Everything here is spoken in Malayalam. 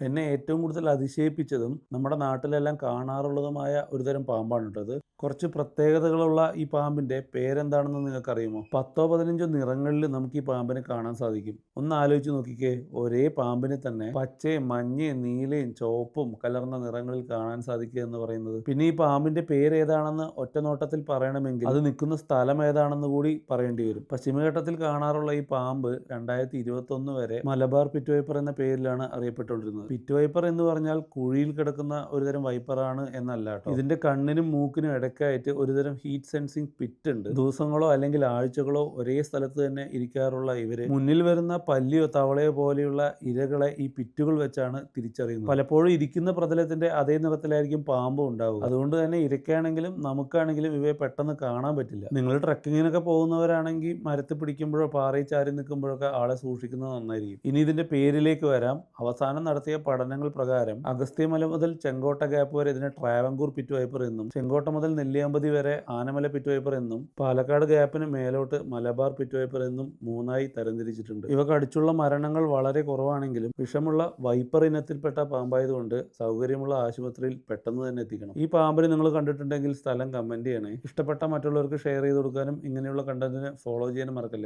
എന്നെ ഏറ്റവും കൂടുതൽ അതിശയിപ്പിച്ചതും നമ്മുടെ നാട്ടിലെല്ലാം കാണാറുള്ളതുമായ ഒരുതരം പാമ്പാണ് കേട്ടോ കുറച്ച് പ്രത്യേകതകളുള്ള ഈ പാമ്പിന്റെ പേരെന്താണെന്ന് നിങ്ങൾക്കറിയുമോ? പത്തോ പതിനഞ്ചോ നിറങ്ങളിൽ നമുക്ക് ഈ പാമ്പിനെ കാണാൻ സാധിക്കും. ഒന്ന് ആലോചിച്ച് നോക്കിക്കേ. ഒരേ പാമ്പിനെ തന്നെ പച്ചയും മഞ്ഞയും നീലയും ചുവപ്പും കലർന്ന നിറങ്ങളിൽ കാണാൻ സാധിക്കുക എന്ന് പറയുന്നത്. പിന്നെ ഈ പാമ്പിന്റെ പേര് ഏതാണെന്ന് ഒറ്റ നോട്ടത്തിൽ പറയണമെങ്കിൽ അത് നിൽക്കുന്ന സ്ഥലം ഏതാണെന്ന് കൂടി പറയേണ്ടി വരും. പശ്ചിമഘട്ടത്തിൽ കാണാറുള്ള ഈ പാമ്പ് രണ്ടായിരത്തി വരെ മലബാർ പിറ്റ് വൈപ്പർ എന്ന പേരിലാണ് അറിയപ്പെട്ടുകൊണ്ടിരുന്നത്. പിറ്റ് വൈപ്പർ എന്ന് പറഞ്ഞാൽ കുഴിയിൽ കിടക്കുന്ന ഒരുതരം വൈപ്പറാണ് എന്നല്ല കേട്ടോ ഇതിന്റെ കണ്ണിനും മൂക്കിനും ഇടയ്ക്കായിട്ട് ഒരുതരം ഹീറ്റ് സെൻസിങ് പിറ്റ് ഉണ്ട്. ദിവസങ്ങളോ അല്ലെങ്കിൽ ആഴ്ചകളോ ഒരേ സ്ഥലത്ത് തന്നെ ഇരിക്കാറുള്ള ഇവർ മുന്നിൽ വരുന്ന പല്ലിയോ തവളയോ പോലെയുള്ള ഇരകളെ ഈ പിറ്റുകൾ വെച്ചാണ് തിരിച്ചറിയുന്നത്. പലപ്പോഴും ഇരിക്കുന്ന പ്രതലത്തിന്റെ അതേ നിറത്തിലായിരിക്കും പാമ്പ് ഉണ്ടാവുക. അതുകൊണ്ട് തന്നെ ഇരക്കാണെങ്കിലും നമുക്കാണെങ്കിലും ഇവയെ പെട്ടെന്ന് കാണാൻ പറ്റില്ല. നിങ്ങൾ ട്രക്കിങ്ങിനൊക്കെ പോകുന്നവരാണെങ്കിൽ മരത്തിൽ പിടിക്കുമ്പോഴോ പാറയിൽ ചാരി നിൽക്കുമ്പോഴൊക്കെ ആളെ സൂക്ഷിക്കുന്നത് നന്നായിരിക്കും. ഇനി ഇതിന്റെ പേരിലേക്ക് വരാം. അവസാനം നടത്തിയ പഠനങ്ങൾ പ്രകാരം അഗസ്ത്യമല മുതൽ ചെങ്കോട്ട ഗ്യാപ്പ് വരെ ഇതിനെ ട്രാവങ്കൂർ പിറ്റ് വൈപ്പർ എന്നും ചെങ്കോട്ട മുതൽ നെല്ലിയാമ്പതി വരെ ആനമല പിറ്റ് വൈപ്പർ എന്നും പാലക്കാട് ഗ്യാപ്പിന് മേലോട്ട് മലബാർ പിറ്റ് വൈപ്പർ എന്നും മൂന്നായി തരംതിരിച്ചിട്ടുണ്ട്. ഇവ കടിച്ചുള്ള മരണങ്ങൾ വളരെ കുറവാണെങ്കിലും വിഷമുള്ള വൈപ്പർ ഇനത്തിൽപ്പെട്ട പാമ്പായതുകൊണ്ട് സൗകര്യമുള്ള ആശുപത്രിയിൽ പെട്ടെന്ന് തന്നെ എത്തിക്കണം. ഈ പാമ്പിനെ നിങ്ങൾ കണ്ടിട്ടുണ്ടെങ്കിൽ സ്ഥലം കമന്റ് ചെയ്യണേ. ഇഷ്ടപ്പെട്ട മറ്റുള്ളവർക്ക് ഷെയർ ചെയ്ത് കൊടുക്കാനും ഇങ്ങനെയുള്ള കണ്ടന്റിനെ ഫോളോ ചെയ്യാനും മറക്കല്ലേ?